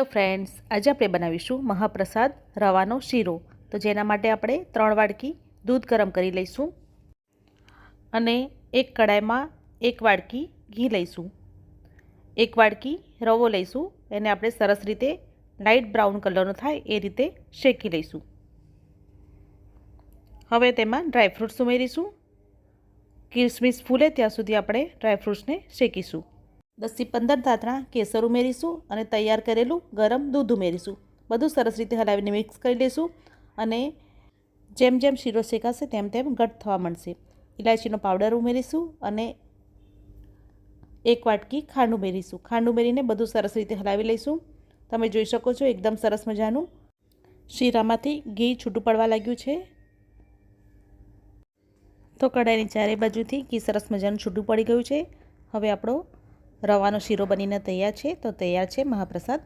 Hello friends આજે આપણે બનાવીશું મહાપ્રસાદ રવાનો શીરો. તો જેના માટે આપણે ત્રણ વાડકી દૂધ ગરમ કરી લઈશું અને એક કડાઈમાં એક વાડકી ઘી લઈશું. એક વાડકી રવો લઈશું, એને આપણે સરસ રીતે લાઇટ બ્રાઉન કલરનો થાય એ રીતે શેકી લઈશું. હવે તેમાં ડ્રાયફ્રૂટ્સ ઉમેરીશું. કિસમિસ ફૂલે ત્યાં સુધી આપણે ડ્રાયફ્રૂટ્સને શેકીશું. દસથી પંદર ધાતણા કેસર ઉમેરીશું અને તૈયાર કરેલું ગરમ દૂધ ઉમેરીશું. બધું સરસ રીતે હલાવીને મિક્સ કરી લઈશું અને જેમ જેમ શીરો શેકાશે તેમ તેમ ઘટ થવા માંડશે. ઇલાયચીનો પાવડર ઉમેરીશું અને એક વાટકી ખાંડ ઉમેરીશું. ખાંડ ઉમેરીને બધું સરસ રીતે હલાવી લઈશું. તમે જોઈ શકો છો એકદમ સરસ મજાનું શીરામાંથી ઘી છૂટું પડવા લાગ્યું છે. તો કઢાઈની ચારે બાજુથી ઘી સરસ મજાનું છૂટું પડી ગયું છે. હવે આપણો રવાનો શીરો બનીને તૈયાર છે. તો તૈયાર છે મહાપ્રસાદ.